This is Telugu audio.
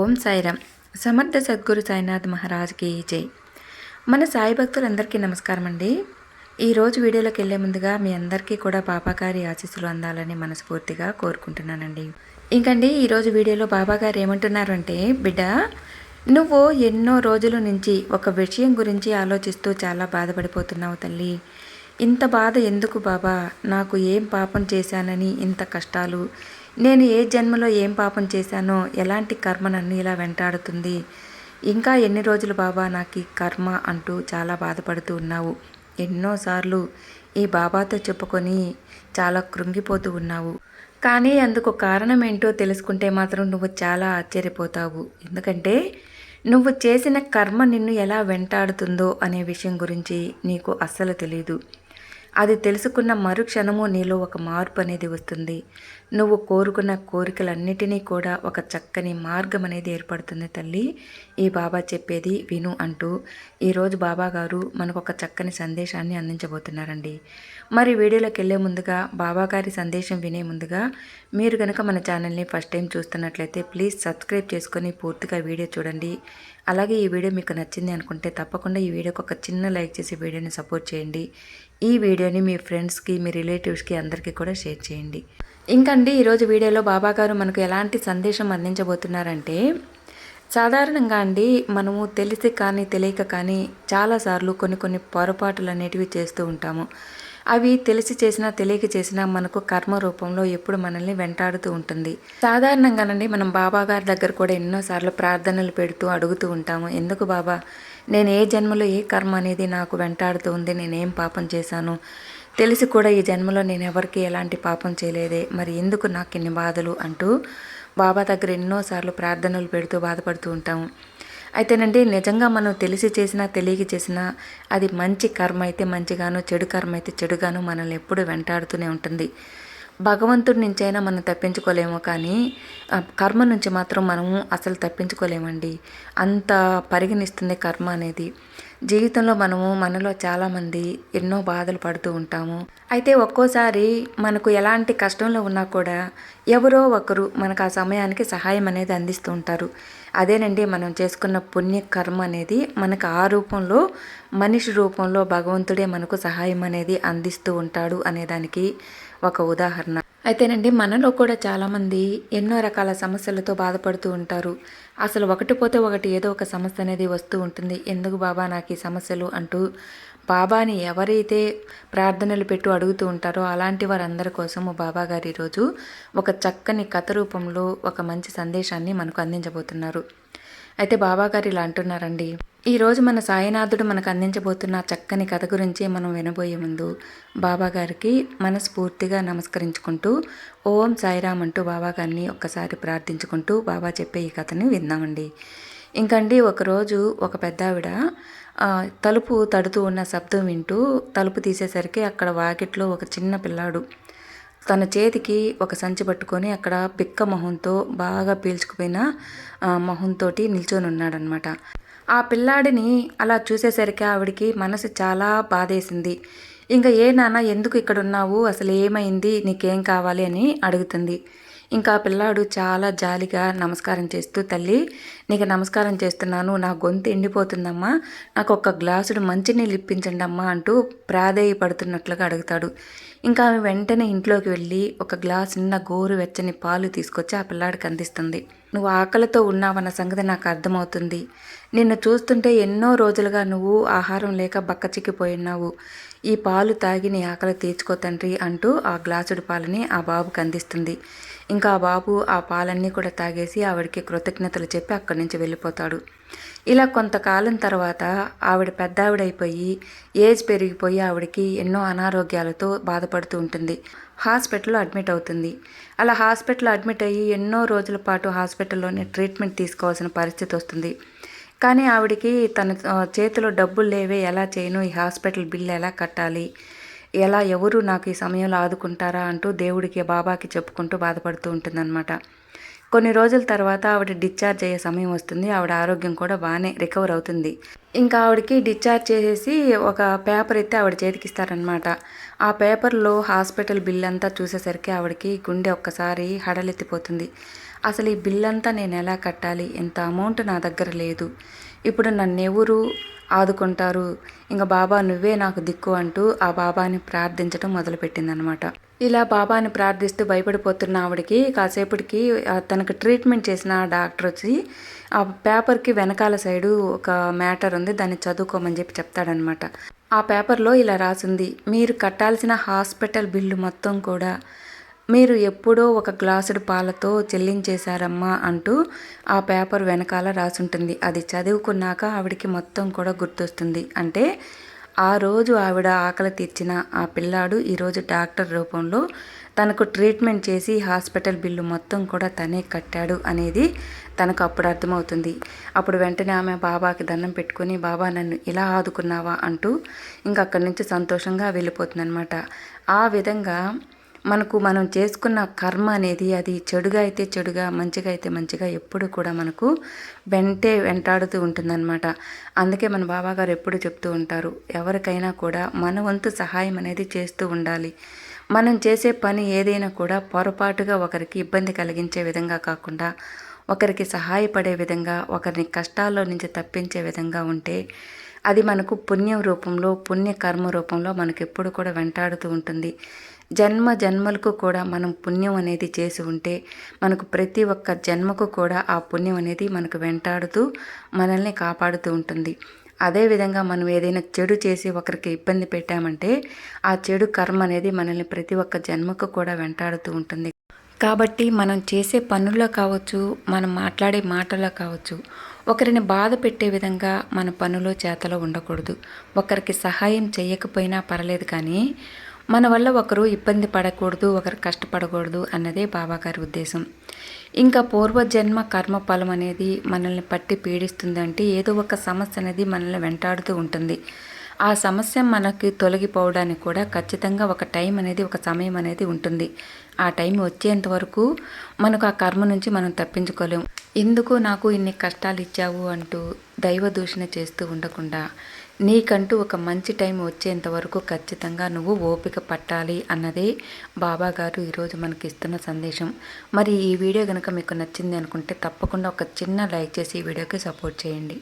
ఓం సాయిరామ్. సమర్థ సద్గురు సాయినాథ్ మహారాజ్కి జై. మన సాయి భక్తులందరికీ నమస్కారం అండి ఈరోజు వీడియోలోకి వెళ్ళే ముందుగా మీ అందరికీ కూడా బాబాగారి ఆశీస్సులు అందాలని మనస్ఫూర్తిగా కోరుకుంటున్నానండి. ఇంకండి ఈరోజు వీడియోలో బాబాగారు ఏమంటున్నారు అంటే బిడ్డ నువ్వు ఎన్నో రోజుల నుంచి ఒక విషయం గురించి ఆలోచిస్తూ చాలా బాధపడిపోతున్నావు తల్లి. ఇంత బాధ ఎందుకు బాబా? నాకు ఏం పాపం చేశానని ఇంత కష్టాలు నేను ఏ జన్మలో ఏం పాపం చేశానో ఎలాంటి కర్మ నన్ను ఇలా వెంటాడుతుంది? ఇంకా ఎన్ని రోజులు బాబా నాకు ఈ కర్మ అంటూ చాలా బాధపడుతూ ఉన్నావు? ఎన్నోసార్లు ఈ బాబాతో చెప్పుకొని చాలా కృంగిపోతూ ఉన్నావు. కానీ అందుకు కారణం ఏంటో తెలుసుకుంటే మాత్రం నువ్వు చాలా ఆశ్చర్యపోతావు. ఎందుకంటే నువ్వు చేసిన కర్మ నిన్ను ఎలా వెంటాడుతుందో అనే విషయం గురించి నీకు అస్సలు తెలియదు అది తెలుసుకున్న మరుక్షణము నీలో ఒక మార్పు అనేది వస్తుంది. నువ్వు కోరుకున్న కోరికలన్నిటినీ కూడా ఒక చక్కని మార్గం అనేది ఏర్పడుతుంది తల్లి. ఈ బాబా చెప్పేది విను అంటూ ఈరోజు బాబా గారు మనకు ఒక చక్కని సందేశాన్ని అందించబోతున్నారండి. మరి వీడియోలోకి వెళ్ళే ముందుగా బాబా గారి సందేశం వినే ముందుగా మీరు కనుక మన ఛానల్ని ఫస్ట్ టైం చూస్తున్నట్లయితే ప్లీజ్ సబ్స్క్రైబ్ చేసుకొని పూర్తిగా వీడియో చూడండి. అలాగే ఈ వీడియో మీకు నచ్చింది అనుకుంటే తప్పకుండా ఈ వీడియోకి ఒక చిన్న లైక్ చేసి వీడియోని సపోర్ట్ చేయండి. ఈ వీడియోని మీ ఫ్రెండ్స్కి మీ రిలేటివ్స్కి అందరికీ కూడా షేర్ చేయండి. ఇంకండి ఈరోజు వీడియోలో బాబా గారు మనకు ఎలాంటి సందేశం అందించబోతున్నారంటే సాధారణంగా అండి మనము తెలిసి కానీ తెలియక కానీ చాలాసార్లు కొన్ని కొన్ని పొరపాట్లు అనేటివి చేస్తూ ఉంటాము. అవి తెలిసి చేసినా తెలియక చేసినా మనకు కర్మ రూపంలో ఎప్పుడు మనల్ని వెంటాడుతూ ఉంటుంది. సాధారణంగానండి మనం బాబా గారి దగ్గర కూడా ఎన్నోసార్లు ప్రార్థనలు పెడుతూ అడుగుతూ ఉంటాము. ఎందుకు బాబా? నేను ఏ జన్మలో ఏ కర్మ అనేది నాకు వెంటాడుతూ ఉంది నేనేం పాపం చేశాను? తెలిసి కూడా ఈ జన్మలో నేను ఎవరికి ఎలాంటి పాపం చేయలేదే. మరి ఎందుకు నాకు ఇన్ని బాధలు? అంటూ బాబా దగ్గర ఎన్నోసార్లు ప్రార్థనలు పెడుతూ బాధపడుతూ ఉంటాము. అయితేనండి నిజంగా మనం తెలిసి చేసినా తెలియక చేసినా అది మంచి కర్మ అయితే మంచిగాను చెడు కర్మ అయితే చెడుగాను మనల్ని ఎప్పుడు వెంటాడుతూనే ఉంటుంది. భగవంతుడి నుంచైనా మనం తప్పించుకోలేము కానీ కర్మ నుంచి మాత్రం మనము అసలు తప్పించుకోలేమండి. అంత పరిగణిస్తుంది కర్మ అనేది. జీవితంలో మనము మనలో చాలామంది ఎన్నో బాధలు పడుతూ ఉంటాము. అయితే ఒక్కోసారి మనకు ఎలాంటి కష్టంలో ఉన్నా కూడా ఎవరో ఒకరు మనకు ఆ సమయానికి సహాయం అనేది అందిస్తూ ఉంటారు. అదేనండి మనం చేసుకున్న పుణ్య కర్మ అనేది మనకు ఆ రూపంలో మనిషి రూపంలో భగవంతుడే మనకు సహాయం అనేది అందిస్తూ ఉంటాడు అనేదానికి ఒక ఉదాహరణ. అయితేనండి మనలో కూడా చాలామంది ఎన్నో రకాల సమస్యలతో బాధపడుతూ ఉంటారు. అసలు ఒకటి పోతే ఒకటి ఏదో ఒక సమస్య అనేది వస్తూ ఉంటుంది. ఎందుకు బాబా నాకు ఈ సమస్యలు అంటూ బాబాని ఎవరైతే ప్రార్థనలు పెట్టు అడుగుతూ ఉంటారో అలాంటి వారందరి కోసము బాబా గారు ఈరోజు ఒక చక్కని కథ రూపంలో ఒక మంచి సందేశాన్ని మనకు అందించబోతున్నారు. అయితే బాబా గారు ఇలా అంటున్నారండి ఈరోజు మన సాయినాథుడు మనకు అందించబోతున్న చక్కని కథ గురించి మనం వినబోయే ముందు బాబా గారికి మనస్ఫూర్తిగా నమస్కరించుకుంటూ ఓం సాయిరామ్ అంటూ బాబాగారిని ఒక్కసారి ప్రార్థించుకుంటూ బాబా చెప్పే ఈ కథని విందామండి. ఇంకండి ఒకరోజు ఒక పెద్దావిడ తలుపు తడుతూ ఉన్న శబ్దం వింటూ తలుపు తీసేసరికి అక్కడ వాకిట్లో ఒక చిన్న పిల్లాడు తన చేతికి ఒక సంచి పట్టుకొని అక్కడ పిక్క మొహంతో బాగా పీల్చుకుపోయిన మొహంతో నిల్చొని ఉన్నాడనమాట ఆ పిల్లాడిని అలా చూసేసరికి ఆవిడికి మనసు చాలా బాధేసింది. ఇంకా ఏ నాన్న ఎందుకు ఇక్కడ ఉన్నావు అసలు ఏమైంది? నీకేం కావాలి? అని అడుగుతుంది. ఇంకా పిల్లాడు చాలా జాలిగా నమస్కారం చేస్తూ తల్లి నీకు నమస్కారం చేస్తున్నాను నా గొంతు ఎండిపోతుందమ్మా నాకు ఒక గ్లాసుడు మంచినీళ్ళు ఇప్పించండి అమ్మా అంటూ ప్రాధేయపడుతున్నట్లుగా అడుగుతాడు. ఇంకా ఆమె వెంటనే ఇంట్లోకి వెళ్ళి ఒక గ్లాస్ నిన్న గోరు వెచ్చని పాలు తీసుకొచ్చి ఆ పిల్లాడికి అందిస్తుంది. నువ్వు ఆకలితో ఉన్నావన్న సంగతి నాకు అర్థమవుతుంది. నిన్ను చూస్తుంటే ఎన్నో రోజులుగా నువ్వు ఆహారం లేక బక్కచిక్కిపోయినావు ఈ పాలు తాగి నీ ఆకలి తీర్చుకో తండ్రి అంటూ ఆ గ్లాసుడు పాలని ఆ బాబుకి అందిస్తుంది. ఇంకా ఆ బాబు ఆ పాలన్నీ కూడా తాగేసి ఆవిడకి కృతజ్ఞతలు చెప్పి అక్కడి నుంచి వెళ్ళిపోతాడు. ఇలా కొంతకాలం తర్వాత ఆవిడ పెద్దావిడైపోయి ఏజ్ పెరిగిపోయి ఆవిడకి ఎన్నో అనారోగ్యాలతో బాధపడుతూ ఉంటుంది. హాస్పిటల్లో అడ్మిట్ అవుతుంది. అలా హాస్పిటల్లో అడ్మిట్ అయ్యి ఎన్నో రోజుల పాటు హాస్పిటల్లోనే ట్రీట్మెంట్ తీసుకోవాల్సిన పరిస్థితి వస్తుంది. కానీ ఆవిడకి తన చేతిలో డబ్బులు లేవే ఎలా చేయను ఈ హాస్పిటల్ బిల్ ఎలా కట్టాలి ఎలా ఎవరు నాకు ఈ సమయంలో ఆదుకుంటారా అంటూ దేవుడికి బాబాకి చెప్పుకుంటూ బాధపడుతూ ఉంటుందన్నమాట. కొన్ని రోజుల తర్వాత ఆవిడ డిశ్చార్జ్ అయ్యే సమయం వస్తుంది. ఆవిడ ఆరోగ్యం కూడా బాగానే రికవర్ అవుతుంది. ఇంకా ఆవిడకి డిశ్చార్జ్ చేసేసి ఒక పేపర్ అయితే ఆవిడ చేతికి ఇస్తారనమాట ఆ పేపర్లో హాస్పిటల్ బిల్ అంతా చూసేసరికి ఆవిడకి గుండె ఒక్కసారి హడలెత్తిపోతుంది. అసలు ఈ బిల్ అంతా నేను ఎలా కట్టాలి? ఇంత అమౌంట్ నా దగ్గర లేదు. ఇప్పుడు నన్ను ఎవరు ఆదుకుంటారు? ఇంకా బాబా నువ్వే నాకు దిక్కు అంటూ ఆ బాబాని ప్రార్థించడం మొదలుపెట్టిందనమాట ఇలా బాబాని ప్రార్థిస్తూ భయపడిపోతున్న ఆవిడకి కాసేపటికి తనకు ట్రీట్మెంట్ చేసిన డాక్టర్ వచ్చి ఆ పేపర్కి వెనకాల సైడు ఒక మ్యాటర్ ఉంది దాన్ని చదువుకోమని చెప్పి చెప్తాడనమాట. ఆ పేపర్లో ఇలా రాసింది మీరు కట్టాల్సిన హాస్పిటల్ బిల్లు మొత్తం కూడా మీరు ఎప్పుడో ఒక గ్లాసుడు పాలతో చెల్లించేశారమ్మా అంటూ ఆ పేపర్ వెనకాల రాసుంటుంది. అది చదువుకున్నాక ఆవిడకి మొత్తం కూడా గుర్తొస్తుంది. అంటే ఆ రోజు ఆవిడ ఆకలి తీర్చిన ఆ పిల్లాడు ఈరోజు డాక్టర్ రూపంలో తనకు ట్రీట్మెంట్ చేసి హాస్పిటల్ బిల్లు మొత్తం కూడా తనే కట్టాడు అనేది తనకు అప్పుడు అర్థమవుతుంది. అప్పుడు వెంటనే ఆమె బాబాకి దండం పెట్టుకుని బాబా నన్ను ఇలా ఆదుకున్నావా? అంటూ ఇంకక్కడి నుంచి సంతోషంగా వెళ్ళిపోతుంది అనమాట ఆ విధంగా మనకు మనం చేసుకున్న కర్మ అనేది అది చెడుగా అయితే చెడుగా మంచిగా అయితే మంచిగా ఎప్పుడు కూడా మనకు వెంటే వెంటాడుతూ ఉంటుందన్నమాట. అందుకే మన బాబాగారు ఎప్పుడు చెప్తూ ఉంటారు ఎవరికైనా కూడా మన వంతు సహాయం అనేది చేస్తూ ఉండాలి. మనం చేసే పని ఏదైనా కూడా పొరపాటుగా ఒకరికి ఇబ్బంది కలిగించే విధంగా కాకుండా ఒకరికి సహాయపడే విధంగా ఒకరిని కష్టాల్లో నుంచి తప్పించే విధంగా ఉంటే అది మనకు పుణ్యం రూపంలో పుణ్య కర్మ రూపంలో మనకు ఎప్పుడు కూడా వెంటాడుతూ ఉంటుంది. జన్మ జన్మలకు కూడా మనం పుణ్యం అనేది చేసి ఉంటే మనకు ప్రతి ఒక్క జన్మకు కూడా ఆ పుణ్యం అనేది మనకు వెంటాడుతూ మనల్ని కాపాడుతూ ఉంటుంది. అదేవిధంగా మనం ఏదైనా చెడు చేసి ఒకరికి ఇబ్బంది పెట్టామంటే ఆ చెడు కర్మ అనేది మనల్ని ప్రతి ఒక్క జన్మకు కూడా వెంటాడుతూ ఉంటుంది. కాబట్టి మనం చేసే పనుల్లో కావచ్చు మనం మాట్లాడే మాటల్లో కావచ్చు ఒకరిని బాధ పెట్టే విధంగా మన పనులు చేతలో ఉండకూడదు. ఒకరికి సహాయం చేయకపోయినా పర్లేదు కానీ మన వల్ల ఒకరు ఇబ్బంది పడకూడదు ఒకరు కష్టపడకూడదు అన్నదే బాబాగారి ఉద్దేశం. ఇంకా పూర్వజన్మ కర్మ ఫలం అనేది మనల్ని పట్టి పీడిస్తుందంటే ఏదో ఒక సమస్య అనేది మనల్ని వెంటాడుతూ ఉంటుంది. ఆ సమస్య మనకి తొలగిపోవడానికి కూడా ఖచ్చితంగా ఒక టైం అనేది ఒక సమయం అనేది ఉంటుంది. ఆ టైం వచ్చేంత వరకు మనకు ఆ కర్మ నుంచి మనం తప్పించుకోలేము ఎందుకు నాకు ఇన్ని కష్టాలు ఇచ్చావు అంటూ దైవ దూషణ చేస్తూ ఉండకుండా నీకంటూ ఒక మంచి టైం వచ్చేంత వరకు ఖచ్చితంగా నువ్వు ఓపిక పట్టాలి అన్నదే బాబా గారు ఈరోజు మనకి ఇస్తున్న సందేశం. మరి ఈ వీడియో కనుక మీకు నచ్చింది అనుకుంటే తప్పకుండా ఒక చిన్న లైక్ చేసి ఈ వీడియోకి సపోర్ట్ చేయండి.